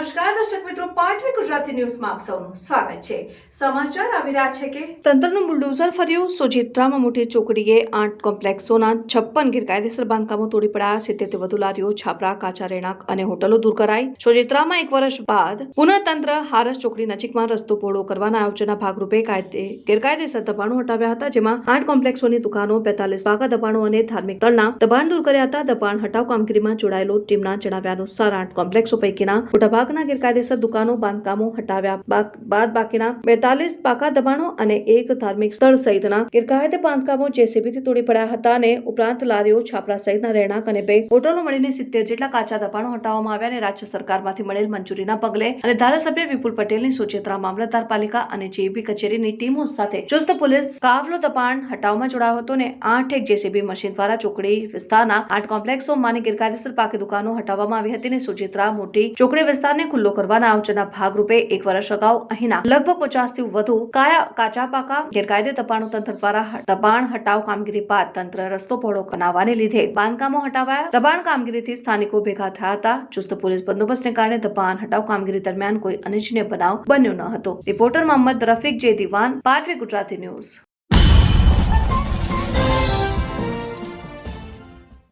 નમસ્કાર, દર્શક મિત્રો, પાટવી ગુજરાતી ન્યૂઝમાં આપ સૌનું સ્વાગત છે. સમાચાર આવી રહ્યા છે કે તંત્રનું બુલડોઝર ફર્યું. સોજિત્રામાં મોટી ચોકડીએ આઠ કોમ્પ્લેક્સોના છપ્પન ગેરકાયદેસર બાંધકામો તોડી પડાયા સિત્તેરથી વધુ લારીઓ, છાપરા, કાચા રહેણાંક અને હોટલો દૂર કરાઈ. સોજિત્રામાં એક વર્ષ બાદ પુનઃ તંત્ર હારસ ચોકડી નજીકમાં રસ્તો પહોળો કરવાના આયોજનના ભાગરૂપે કાયદે ગેરકાયદેસર દબાણો હટાવ્યા હતા, જેમાં આઠ કોમ્પ્લેક્સોની દુકાનો, બેતાલીસ પાકા દબાણો અને ધાર્મિક સ્થળના દબાણ દૂર કર્યા હતા. દબાણ હટાવ કામગીરીમાં જોડાયેલો ટીમના જણાવ્યા અનુસાર આઠ કોમ્પ્લેક્સો પૈકીના મોટાભાગના ગેરકાયદેસર દુકાનો, બાંધકામો હટાવ્યા બાદ બાકીના બેતાલીસ પાકા દબાણો અને એક ધાર્મિક સ્થળ સહિતના ગેરકાયદે બાંધકામો જેસીબીથી તોડી પડ્યા હતા અને ઉપરાંત લારીઓ, છાપરા સહિતના રહેણાંક અને બે હોટલો મળીને સિત્તેર જેટલા કાચા દબાણો હટાવવામાં આવ્યા અને રાજ્ય સરકારમાંથી મળેલ મંજૂરીના પગલે અને ધારાસભ્ય વિપુલ પટેલની સૂચિત્રા મામલતદાર પાલિકા અને જેબી કચેરીની ટીમો સાથે ચુસ્ત પોલીસ કાફલો દબાણ હટાવમાં જોડાયો હતો અને આઠ એક જેસીબી મશીન દ્વારા ચોકડી વિસ્તારના આઠ કોમ્પ્લેક્સોમાંની ગેરકાયદેસર પાકી દુકાનો હટાવવામાં આવી હતી અને સુચિત્રા મોટી ચોકડી વિસ્તારને ખુલ્લો કરવાના આયોજનના ભાગરૂપે એક વર્ષ અગાઉ અહીંના લગભગ પચાસથી વધુ કાયા, કાચા પાકા, ગેરકાયદે દબાણો તંત્ર દ્વારા દબાણ હટાવ કામગીરી બાદ તંત્ર રસ્તો પહોળો બનાવવાને લીધે બાંધકામો હટાવાયા. દબાણ કામગીરીથી સ્થાનિકો ભેગા થયા હતા. ચુસ્ત પોલીસ બંદોબસ્તને કારણે દબાણ હટાવ કામગીરી દરમિયાન કોઈ અનિચ્છનીય બનાવ બન્યો ન હતો. રિપોર્ટર મોહમ્મદ રફીક જે દિવાન પાટવી ગુજરાતી ન્યૂઝ.